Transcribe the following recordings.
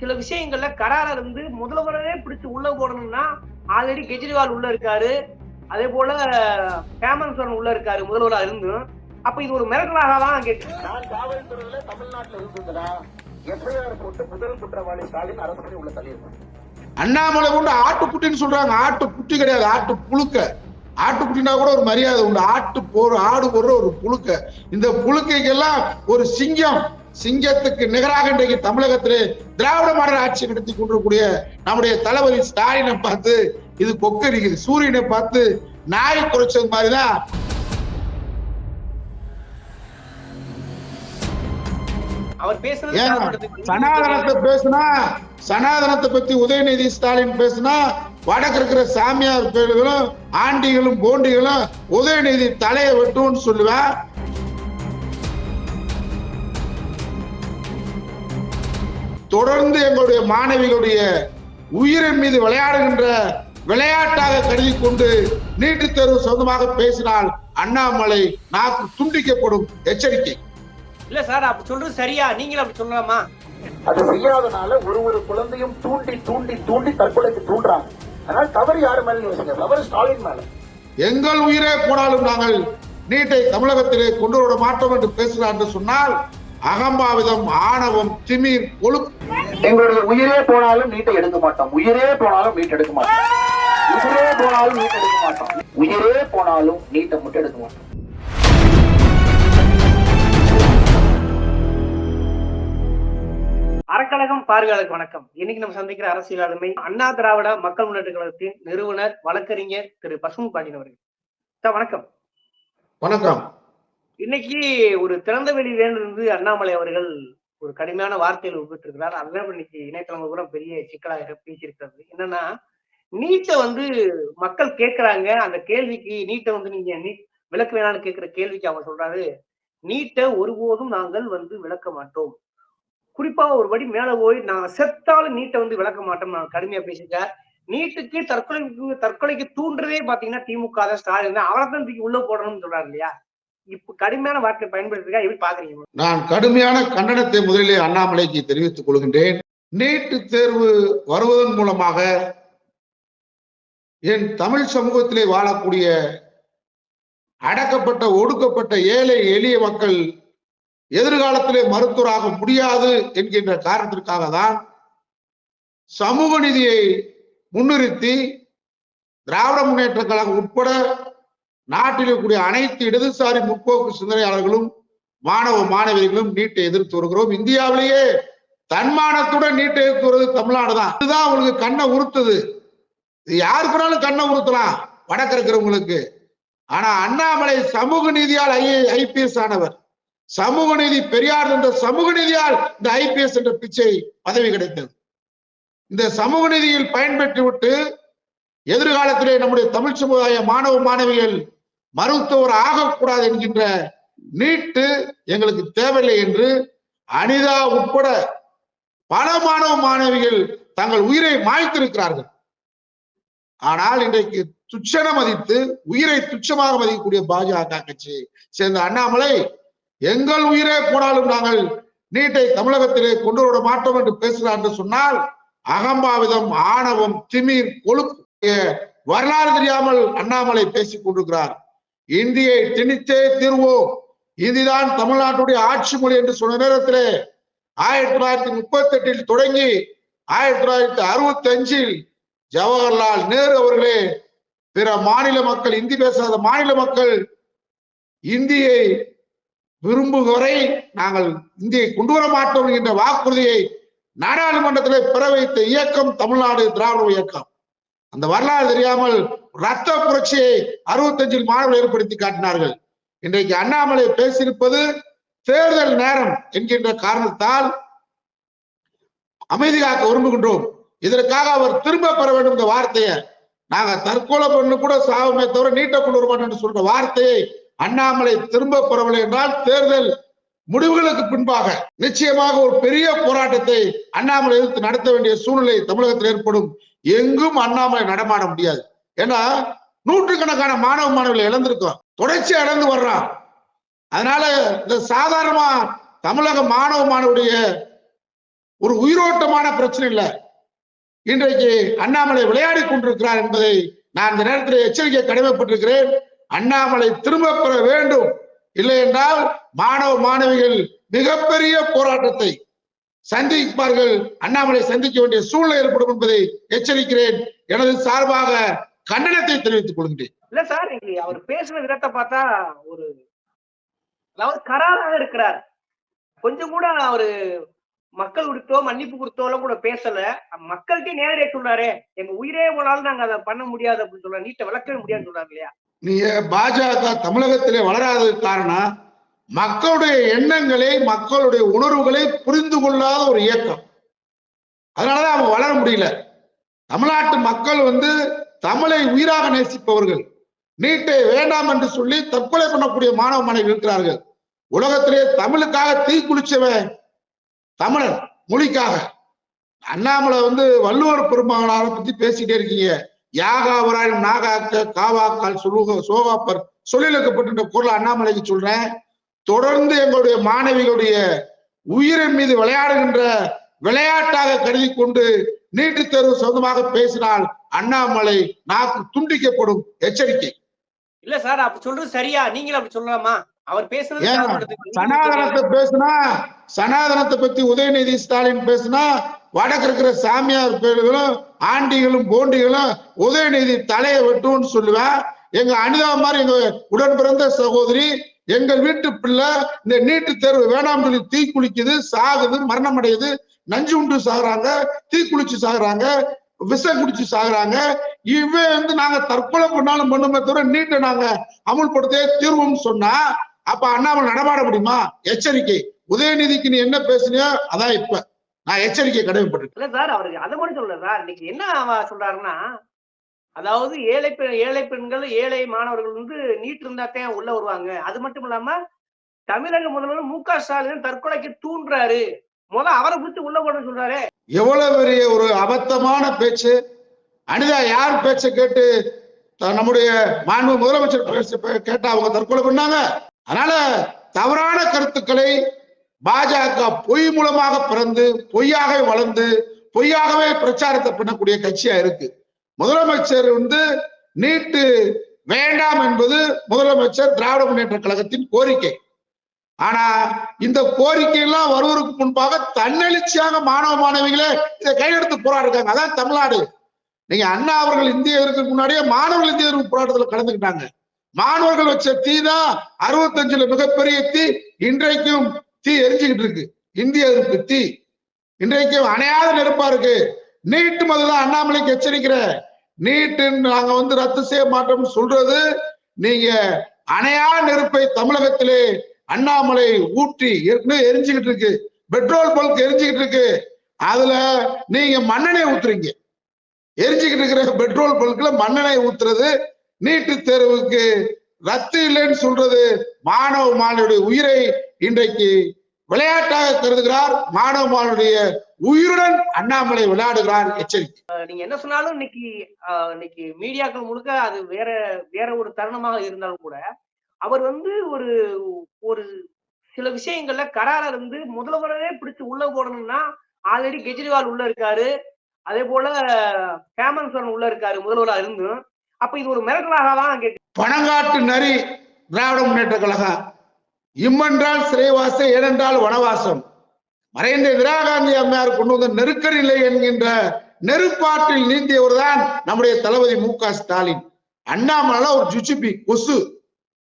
சில விஷயங்கள்ல கரார இருந்து முதல்வரே பிடிச்சு உள்ள போடணும்னா ஆல்ரெடி கெஜ்ரிவால் உள்ள இருக்காரு. அதே போல ஹேமந்த் சோரன் உள்ள இருக்காரு முதல்வரா இருந்தும் அப்ப இது ஒரு மிரட்டலாக தான் கேட்டு நான் காவல்துறையில தமிழ்நாட்டுல இருந்ததுன்னா எஃப்ஐஆர் போட்டு முதல் குற்றவாளி ஸ்டாலின் அரசு உள்ள தள்ளியிருப்பாங்க அண்ணாமலை கொண்டு ஆட்டுக்குட்டின்னு சொல்றாங்க. ஆட்டுக்குட்டி கிடையாது ஆட்டு புழுக்க. ஆட்டுக்குட்டினா கூட ஒரு மரியாதை உண்டு. ஆட்டு போற ஆடு போடுற ஒரு புழுக்க. இந்த புழுக்கைக்கெல்லாம் ஒரு சிங்கம். சிங்கத்துக்கு நிகராக இன்றைக்கு தமிழகத்திலே திராவிட மாடல் ஆட்சி நடத்தி கொண்டிருக்கூடிய நம்முடைய தளபதி ஸ்டாலினை பார்த்து இது கொக்கரிக்குது. சூரியனை பார்த்து நாய் குறைச்சது மாதிரிதான். அவர் பேசுறது சனாதனத்தை பேசுனா சனாதனத்தை பத்தி உதயநிதி ஸ்டாலின் பேசுனா வடக்கு இருக்கிற சாமியார் பேர்களும் ஆண்டிகளும் போண்டிகளும் உதயநிதி தலையை வெட்டும்னு சொல்லுவேன் தொடர்ந்து எங்களுடைய மாணவிகளுடைய உயிரின் மீது விளையாடுகின்ற விளையாட்டாக கருதி கொண்டு நீட்டுத் தேர்வு சொந்தமாக பேசினால் அண்ணாமலை நாக்கு துண்டிக்கப்படும் எச்சரிக்கை. இல்ல சார் அப்படி சொல்றது சரியா? நீங்களும் அப்படி சொல்லலாமா? அது செய்யாதனால ஒரு ஒரு குழந்தையும் தூண்டி தூண்டி தூண்டி தற்கொலைக்கு தூண்டுறாங்க. அதனால தவறு யாரு மேல யோசிங்க தவறு ஸ்டாலின் மேல. எங்கள் உயிரே போனாலும் நாங்கள் நீட்டை தமிழகத்திலே கொண்டு வர மாட்டோம் என்று பேசுகிறார் என்று சொன்னால் அகம்பாவிதம் ஆணவம் திமிர் கொழுப்பு எங்களுடைய உயிரே போனாலும் நீட்டை எடுக்க மாட்டோம். உயிரே போனாலும் நீட் எடுக்க மாட்டோம். உயிரே போனாலும் நீட் எடுக்க மாட்டோம். உயிரே போனாலும் நீட்டை மட்டும் எடுக்க மாட்டோம். அறக்கழகம் பார்வையாளருக்கு வணக்கம். இன்னைக்கு நம்ம சந்திக்கிற அரசியல் ஆளுமை அண்ணா திராவிட மக்கள் முன்னேற்ற கழகத்தின் நிறுவனர் வழக்கறிஞர் திரு பசும பாண்டியன் அவர்கள். சார் வணக்கம். வணக்கம். இன்னைக்கு ஒரு திறந்த வெளியிலிருந்து அண்ணாமலை அவர்கள் ஒரு கடுமையான வார்த்தையில் உட்பட்டு இருக்கிறார் அதுதான் இன்னைக்கு இணையதளங்கள் கூட பெரிய சிக்கலாக பேசியிருக்கிறது. என்னன்னா நீட்டை வந்து மக்கள் கேட்கிறாங்க. அந்த கேள்விக்கு நீட்டை வந்து நீங்க நீட் விளக்க வேணாம்னு கேட்கிற கேள்விக்கு அவங்க சொல்றாரு. நீட்டை ஒருபோதும் நாங்கள் வந்து விளக்க மாட்டோம். குறிப்பா ஒரு படி மேல போய் நான் செத்தாலும் நீட்டை வந்து விளக்க மாட்டோம் நான் கடுமையா பேசியிருக்கார். நீட்டுக்கு தற்கொலைக்கு தற்கொலைக்கு தூண்டுறதே பாத்தீங்கன்னா திமுக தான் ஸ்டாலின் தான். அவரை தான் தூக்கி உள்ள போடணும்னு சொல்றாரு இல்லையா? இப்ப கடுமையான வார்த்தை பயன்படுத்துறதுக்கா எப்படி பாக்குறீங்க? நான் கடுமையான கண்டனத்தை முதலிலே அண்ணாமலைக்கு தெரிவித்துக் கொள்கின்றேன். நீட்டு தேர்வு வருவதன் மூலமாக என் தமிழ் சமூகத்திலே வாழக்கூடிய அடக்கப்பட்ட ஒடுக்கப்பட்ட ஏழை எளிய மக்கள் எதிர்காலத்திலே மருத்துவராக முடியாது என்கின்ற காரணத்திற்காக தான் சமூக நிதியை முன்னிறுத்தி திராவிட முன்னேற்ற கழகம் உட்பட நாட்டில் இருக்கக்கூடிய அனைத்து இடதுசாரி முற்போக்கு சிந்தனையாளர்களும் மாணவ மாணவிகளும் நீட்டை எதிர்த்து வருகிறோம். இந்தியாவிலேயே தன்மானத்துடன் நீட்டை எதிர்த்து வருவது தமிழ்நாடு தான் இதுதான் அவங்களுக்கு கண்ணை உறுத்துது. இது யாருக்குனாலும் கண்ணை உறுத்தலாம். வடக்கு இருக்கிறவங்களுக்கு ஆனா அண்ணாமலை சமூக நீதியால் ஐ ஐபிஎஸ் ஆனவர். சமூக நீதி பெரியார் என்ற சமூக நீதியால் இந்த ஐபிஎஸ் என்ற பிச்சை பதவி கிடைத்தது. இந்த சமூக நீதியில் பயன்பெற்று விட்டு எதிர்காலத்திலே நம்முடைய தமிழ் சமுதாய மாணவ மாணவிகள் மருத்துவர் ஆகக்கூடாது என்கின்ற நீட்டு எங்களுக்கு தேவையில்லை என்று அனிதா உட்பட பல மாணவ மாணவிகள் தங்கள் உயிரை மாய்த்திருக்கிறார்கள். ஆனால் இன்றைக்கு துச்சன மதித்து உயிரை துச்சமாக மதிக்கக்கூடிய பாஜக கட்சி சேர்ந்த அண்ணாமலை எங்கள் உயிரே போனாலும் நாங்கள் நீட்டை தமிழகத்திலே கொண்டு வர மாட்டோம் என்று பேசுகிறார் என்று சொன்னால் அகம்பாவிதம் ஆணவம் திமிர் கொழுப்பு வரலாறு தெரியாமல் அண்ணாமலை பேசிக் கொண்டிருக்கிறார். இந்தியை திணித்தே தீர்வோம். இதுதான் தமிழ்நாட்டுடைய ஆட்சி மொழி என்று சொன்ன நேரத்திலே ஆயிரத்தி தொள்ளாயிரத்தி முப்பத்தி எட்டில் தொடங்கி ஆயிரத்தி தொள்ளாயிரத்தி அறுபத்தி அஞ்சில் ஜவஹர்லால் நேரு அவர்களே பிற மாநில மக்கள் இந்தி பேசாத மாநில மக்கள் இந்தியை விரும்பும் வரை நாங்கள் இந்தியை கொண்டு வர மாட்டோம் என்ற வாக்குறுதியை நாடாளுமன்றத்திலே பிற வைத்த இயக்கம் தமிழ்நாடு திராவிட இயக்கம். அந்த வரலாறு தெரியாமல் ரத்த புரட்சியை அறுபத்தஞ்சில் மாணவர்கள் ஏற்படுத்தி காட்டினார்கள். இன்றைக்கு அண்ணாமலை பேசியிருப்பது தேர்தல் நேரம் என்கின்ற காரணத்தால் அமைதி காக்க விரும்புகின்றோம். இதற்காக அவர் திரும்ப பெற வேண்டும் இந்த வார்த்தையை நாங்க தற்கொலை பண்ணு கூட சாவமே தவிர நீட்ட கொண்டு வர மாட்டோம் என்று சொல்ற வார்த்தையை அண்ணாமலை திரும்ப பெறவில்லை என்றால் தேர்தல் முடிவுகளுக்கு பின்பாக நிச்சயமாக ஒரு பெரிய போராட்டத்தை அண்ணாமலை எதிர்த்து நடத்த வேண்டிய சூழ்நிலை தமிழகத்தில் ஏற்படும். எங்கும் அண்ணாமலை நடமாட முடியாது. ஏன்னா நூற்றுக்கணக்கான மாணவ மாணவிகள் இழந்திருக்கோம் தொடர்ச்சி இழந்து வர்றான் அதனால இந்த சாதாரணமா தமிழக மாணவ மாணவருடைய ஒரு உயிரோட்டமான பிரச்சனை இல்லை. இன்றைக்கு அண்ணாமலை விளையாடி கொண்டிருக்கிறார் என்பதை நான் இந்த நேரத்தில் எச்சரிக்கை கடமைப்பட்டிருக்கிறேன் அண்ணாமலை திரும்ப பெற வேண்டும். இல்லை என்றால் மாணவ மாணவிகள் மிகப்பெரிய போராட்டத்தை சந்திப்பார்கள். அண்ணாமலை சந்திக்க வேண்டிய சூழ்நிலை ஏற்படும் என்பதை எச்சரிக்கிறேன். எனது சார்பாக கண்டனத்தை தெரிவித்துக் கொள்கிறேன். இல்ல சார் அவர் பேசுன விதத்தை பார்த்தா ஒரு அதாவது கராராக இருக்கிறார். கொஞ்சம் கூட அவரு மக்கள் கொடுத்தோ மன்னிப்பு கொடுத்தோ எல்லாம் கூட பேசல. மக்கள்கிட்ட நேரடியா சொல்றாரே எங்க உயிரே போனாலும் நாங்க அதை பண்ண முடியாது அப்படின்னு சொல்ற நீட்டை விளக்கவே முடியாதுன்னு சொல்றாங்க இல்லையா? நீங்க பாஜக தமிழகத்திலே வளராதது காரணம் மக்களுடைய எண்ணங்களை மக்களுடைய உணர்வுகளை புரிந்து கொள்ளாத ஒரு இயக்கம். அதனாலதான் அவங்க வளர முடியல. தமிழ்நாட்டு மக்கள் வந்து தமிழை உயிராக நேசிப்பவர்கள். நீட்டை வேண்டாம் என்று சொல்லி தற்கொலை பண்ணக்கூடிய மாணவ மாணவி இருக்கிறார்கள். உலகத்திலே தமிழுக்காக தீ குளிச்சவன் தமிழன் மொழிக்காக. அண்ணாமலை வந்து வள்ளுவர் பெருமகனாரை பத்தி பேசிட்டே இருக்கீங்க. யாகாவராயம் நாகாக்க காவாக்கால் சொல்லுக சோகாப்பர் சொல்லிழக்கப்பட்ட குரல் அண்ணாமலைக்கு சொல்றேன். தொடர்ந்து எங்களுடைய மாணவிகளுடைய உயிரின் மீது விளையாடுகின்ற விளையாட்டாக கருதி கொண்டு நீட்டு தேர்வு சொந்தமாக பேசினால் அண்ணாமலை நாக்கு துண்டிக்கப்படும் எச்சரிக்கை. இல்ல சார் அப்படி சொல்றது சரியா? நீங்களும் அப்படி சொல்லலாமா? அவர் பேசுறது சனாதனத்தை பேசுனா சனாதனத்தை பத்தி உதயநிதி ஸ்டாலின் பேசுனா வடக்கு இருக்கிற சாமியார் பேர்களும் ஆண்டிகளும் போண்டிகளும் உதயநிதி தலையை வெட்டும்னு சொல்லுவேன் எங்க அனிதா மாதிரி எங்க உடன் பிறந்த சகோதரி எங்கள் வீட்டு பிள்ளை இந்த நீட்டு தேர்வு வேணாம் சொல்லி தீ குளிக்குது சாகுது மரணம் அடையுது நஞ்சு உண்டு சாகுறாங்க தீக்குளிச்சு சாகுறாங்க விஷம் குடிச்சு சாகுறாங்க. இவன் வந்து நாங்க தற்கொலை பண்ணாலும் பண்ணுமே தவிர நீட்டை நாங்க அமுல்படுத்தே தீர்வோம்னு சொன்னா அப்ப அண்ணாமலை நடமாட முடியுமா? எச்சரிக்கை. உதயநிதிக்கு நீ என்ன பேசுனியோ அதான் இப்ப. நான் எச்சரிக்கை கடமைப்பட்டிருக்கேன் இல்ல சார் அவருக்கு அதை மட்டும் சொல்லல சார். இன்னைக்கு என்ன சொல்றாருன்னா அதாவது ஏழை பெண் ஏழை பெண்கள் ஏழை மாணவர்கள் வந்து நீட் இருந்தாத்தான் உள்ள வருவாங்க. அது மட்டும் இல்லாம தமிழக முதல்வர் மு க ஸ்டாலின் தற்கொலைக்கு தூண்டுறாரு. முதல்ல அவரை குறித்து உள்ள போட சொல்றாரு. எவ்வளவு பெரிய ஒரு அபத்தமான பேச்சு. அனிதா யார் பேச்சை கேட்டு த- நம்முடைய மாண்பு முதலமைச்சர் பேச்ச பே- கேட்டா அவங்க தற்கொலை பண்ணாங்க? அதனால தவறான கருத்துக்களை பாஜக பொய் மூலமாக பிறந்து பொய்யாகவே வளர்ந்து பொய்யாகவே பிரச்சாரத்தை பண்ணக்கூடிய கட்சியா இருக்கு. முதலமைச்சர் வந்து நீட்டு வேண்டாம் என்பது முதலமைச்சர் திராவிட முன்னேற்ற கழகத்தின் கோரிக்கை. ஆனா இந்த கோரிக்கை எல்லாம் வருவதற்கு முன்பாக தன்னெழுச்சியாக மாணவ மாணவிகளே இதை கையெடுத்து போராடுறாங்க அதான் தமிழ்நாடு. நீங்க அண்ணா அவர்கள் இந்திய எதிர்க்கு முன்னாடியே மாணவர்கள் இந்திய எதிர்ப்பு போராட்டத்துல கலந்துக்கிட்டாங்க. மாணவர்கள் வச்ச தீ தான் அறுபத்தஞ்சுல மிகப்பெரிய தீ. இன்றைக்கும் தீ எரிஞ்சுக்கிட்டு இருக்கு. இந்திய எதிர்ப்பு தீ. இன்றைக்கும் அணையாத நெருப்பா இருக்கு. நீட்டு முதல்ல அண்ணாமலைக்கு எச்சரிக்கிறேன் நீட்டு நாங்க வந்து ரத்து செய்ய மாட்டோம்னு சொல்றது நீங்க அணையா நெருப்பை தமிழகத்திலே அண்ணாமலை ஊற்றி ஏற்கனவே எரிஞ்சுக்கிட்டு இருக்கு. பெட்ரோல் பல்க் எரிஞ்சுக்கிட்டு இருக்கு. அதுல நீங்க மண்ணெண்ணெய் ஊத்துறீங்க. எரிஞ்சுக்கிட்டு இருக்கிற பெட்ரோல் பல்க்ல மண்ணெண்ணெய் ஊத்துறது நீட்டு தேர்வுக்கு ரத்து இல்லைன்னு சொல்றது மாணவ மாணவியுடைய உயிரை இன்றைக்கு விளையாட்டாக கருதுகிறார். மாணவ மாணவியுடைய உயிருடன் அண்ணாமலை விளையாடுகிறார். எச்சரிக்கை. நீங்க என்ன சொன்னாலும் இன்னைக்கு இன்னைக்கு மீடியாக்கள் முழுக்க அது வேற வேற ஒரு தருணமாக இருந்தாலும் கூட அவர் வந்து ஒரு ஒரு சில விஷயங்கள்ல கரார இருந்து முதல்வரே பிடிச்சு உள்ள போடணும்னா ஆல்ரெடி கெஜ்ரிவால் உள்ள இருக்காரு. அதே போல ஹேமந்த் சோரன் உள்ள இருக்காரு முதல்வரா இருந்தும் அப்ப இது ஒரு மிரட்டலாக தான் கேட்டு பணங்காட்டு நரி திராவிட முன்னேற்ற கழகம் இம்மென்றால் சிறைவாசம் ஏனென்றால் வனவாசம். மறைந்த இந்திரா காந்தி அம்மையார் கொண்டு வந்த நெருக்கடி நிலை என்கின்ற நெருப்பாற்றில் நீந்தியவர் தான் நம்முடைய தளபதி மு க ஸ்டாலின். அண்ணாமலை ஒரு ஜுச்சுபி கொசு.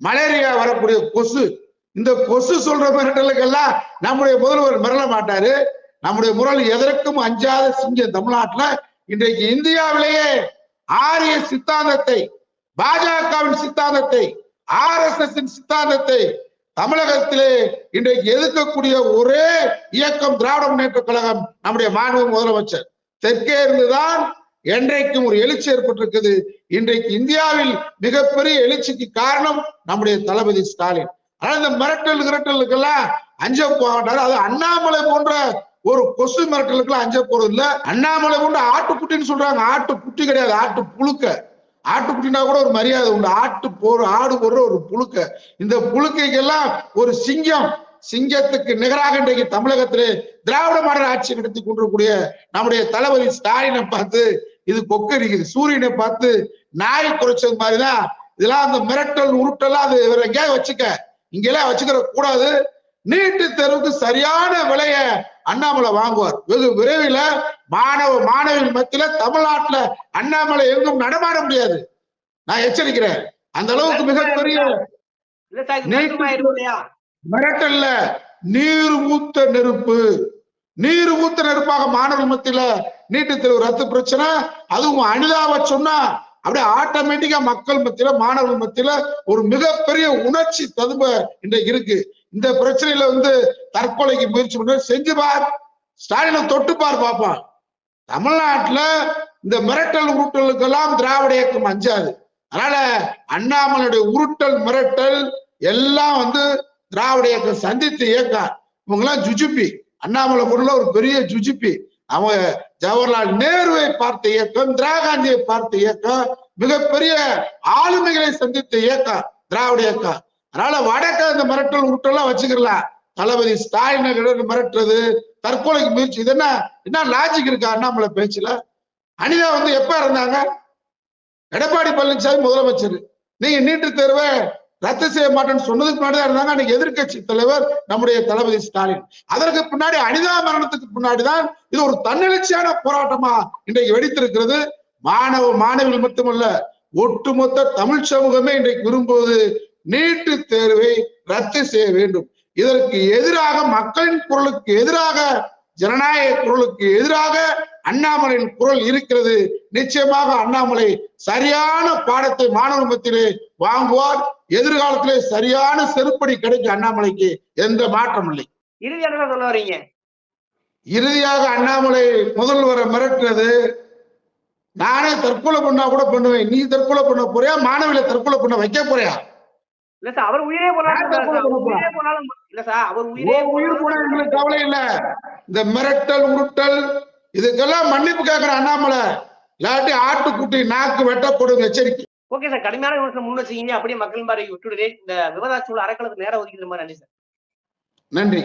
மலேரியா வரக்கூடிய கொசு. இந்த கொசு சொல்ற மிரட்டலுக்கெல்லாம் நம்முடைய முதல்வர் மிரள மாட்டாரு. நம்முடைய முரல் எதற்கும் அஞ்சாத சிங்கம் தமிழ்நாட்டுல இன்றைக்கு இந்தியாவிலேயே ஆரிய சித்தாந்தத்தை பாஜகவின் சித்தாந்தத்தை ஆர் எஸ் எஸ் சித்தாந்தத்தை தமிழகத்திலே இன்றைக்கு எதிர்க்கக்கூடிய ஒரே இயக்கம் திராவிட முன்னேற்ற கழகம் நம்முடைய மாணவ முதலமைச்சர். தெற்கே இருந்துதான் என்றைக்கும் ஒரு எழுச்சி ஏற்பட்டிருக்குது. இன்றைக்கு இந்தியாவில் மிகப்பெரிய எழுச்சிக்கு காரணம் நம்முடைய தளபதி ஸ்டாலின். ஆனா இந்த மிரட்டல் மிரட்டலுக்கெல்லாம் அஞ்ச போகிறார் அது அண்ணாமலை போன்ற ஒரு கொசு மிரட்டலுக்கெல்லாம் அஞ்ச போறது இல்ல. அண்ணாமலை போன்ற ஆட்டுக்குட்டின்னு சொல்றாங்க. ஆட்டுக்குட்டி கிடையாது ஆட்டு புழுக்க. ஆட்டுக்குட்டினா கூட ஒரு மரியாதை உண்டு. ஆட்டு போற ஆடு போடுற ஒரு புழுக்க. இந்த புழுக்கைக்கெல்லாம் ஒரு சிங்கம் சிங்கத்துக்கு நிகராக இன்றைக்கு தமிழகத்திலே திராவிட மாடல் ஆட்சி நடத்தி கொண்டிருக்கக்கூடிய நம்முடைய தளபதி ஸ்டாலினை பார்த்து இது கொக்கரிக்குது. சூரியனை பார்த்து நாய் குறைச்சது மாதிரிதான் இதெல்லாம் அந்த மிரட்டல் உருட்டெல்லாம் அது இவரை எங்கேயாவது வச்சுக்க. இங்கெல்லாம் வச்சுக்கிற கூடாது. நீட்டு தேர்வுக்கு சரியான விலைய அண்ணாமலை வாங்குவார். வெகு விரைவில் மாணவ மாணவிகள் மத்தியில தமிழ்நாட்டுல அண்ணாமலை எங்கும் நடமாட முடியாது. நான் எச்சரிக்கிறேன். அந்த அளவுக்கு மிகப்பெரிய மிரட்டல்ல. நீர் ஊத்த நெருப்பு. நீர் ஊத்த நெருப்பாக மாணவர்கள் மத்தியில நீட்டு தேர்வு ரத்து பிரச்சனை. அதுவும் அனிதாவை சொன்னா அப்படியே ஆட்டோமேட்டிக்கா மக்கள் மத்தியில மாணவர்கள் மத்தியில ஒரு மிகப்பெரிய உணர்ச்சி ததும்ப இன்றைக்கு இருக்கு. இந்த பிரச்சனையில வந்து தற்கொலைக்கு முயற்சி பண்ண செஞ்சு பார். ஸ்டாலினை தொட்டு பார் பாப்பான் தமிழ்நாட்டுல இந்த மிரட்டல் உருட்டலுக்கெல்லாம் திராவிட இயக்கம் அஞ்சாது. அதனால அண்ணாமலையுடைய உருட்டல் மிரட்டல் எல்லாம் வந்து திராவிட இயக்கம் சந்தித்து இயக்கம் இவங்க எல்லாம் ஜுஜுப்பி. அண்ணாமலை பொருள் ஒரு பெரிய ஜுஜுப்பி. அவங்க ஜவஹர்லால் நேருவை பார்த்த இயக்கம் இந்திரா காந்தியை பார்த்த இயக்கம் மிகப்பெரிய ஆளுமைகளை சந்தித்த இயக்கம் திராவிட இயக்கம். அதனால வடக்க இந்த மிரட்டல் உருட்டெல்லாம் வச்சுக்கலாம் தளபதி ஸ்டாலினை மிரட்டுறது தற்கொலைக்கு முயற்சி. இது என்ன என்ன லாஜிக் இருக்கா அண்ணாமலை பேச்சுல? அனிதா வந்து எப்ப இருந்தாங்க எடப்பாடி பழனிசாமி முதலமைச்சர். நீங்க நீட்டு தேர்வை ரத்து செய்ய மாட்டேன்னு சொன்னதுக்கு முன்னாடி இருந்தாங்க. அன்னைக்கு எதிர்கட்சி தலைவர் நம்முடைய தளபதி ஸ்டாலின். அதற்கு பின்னாடி அனிதா மரணத்துக்கு பின்னாடி தான் இது ஒரு தன்னெழுச்சியான போராட்டமா இன்றைக்கு வெடித்திருக்கிறது. மாணவ மாணவிகள் மட்டுமல்ல ஒட்டுமொத்த தமிழ் சமூகமே இன்றைக்கு விரும்புவது நீட்டு தேர்வை ரத்து செய்ய வேண்டும். இதற்கு எதிராக மக்களின் குரலுக்கு எதிராக ஜனநாயக குரலுக்கு எதிராக அண்ணாமலையின் குரல் இருக்கிறது. நிச்சயமாக அண்ணாமலை சரியான பாடத்தை மாணவர் மத்தியிலே வாங்குவார். எதிர்காலத்திலே சரியான செருப்படி கிடைக்கும் அண்ணாமலைக்கு எந்த மாற்றம் இல்லை. இறுதியாக சொல்ல அண்ணாமலை முதல்வரை மிரட்டுறது நானே தற்கொலை பண்ணா கூட பண்ணுவேன் நீ தற்கொலை பண்ண போறியா? மாணவில தற்கொலை பண்ண வைக்க போறியா? இல்ல சார் அவர் உயிரே போனாலும்? உயிரே போனாலும் இல்ல சார் அவர் உயிரே உன் உயிர் போனா எங்களுக்கு கவலை இல்ல. இந்த மிரட்டல் உருட்டல் இதுக்கெல்லாம் மன்னிப்பு கேட்கிற அண்ணாமலை இல்லாட்டி ஆட்டுக்குட்டி நாக்கு வெட்டப்படும் எச்சரிக்கை. ஓகே சார் கடுமையான விமர்சனம் முன் வச்சுக்கீங்க அப்படியே மக்கள் மாதிரி விட்டுடுறேன். இந்த விவாதாச்சூழல் அறக்கலத்துக்கு நேரம் ஒதுக்கிற மாதிரி நன்றி சார் நன்றி.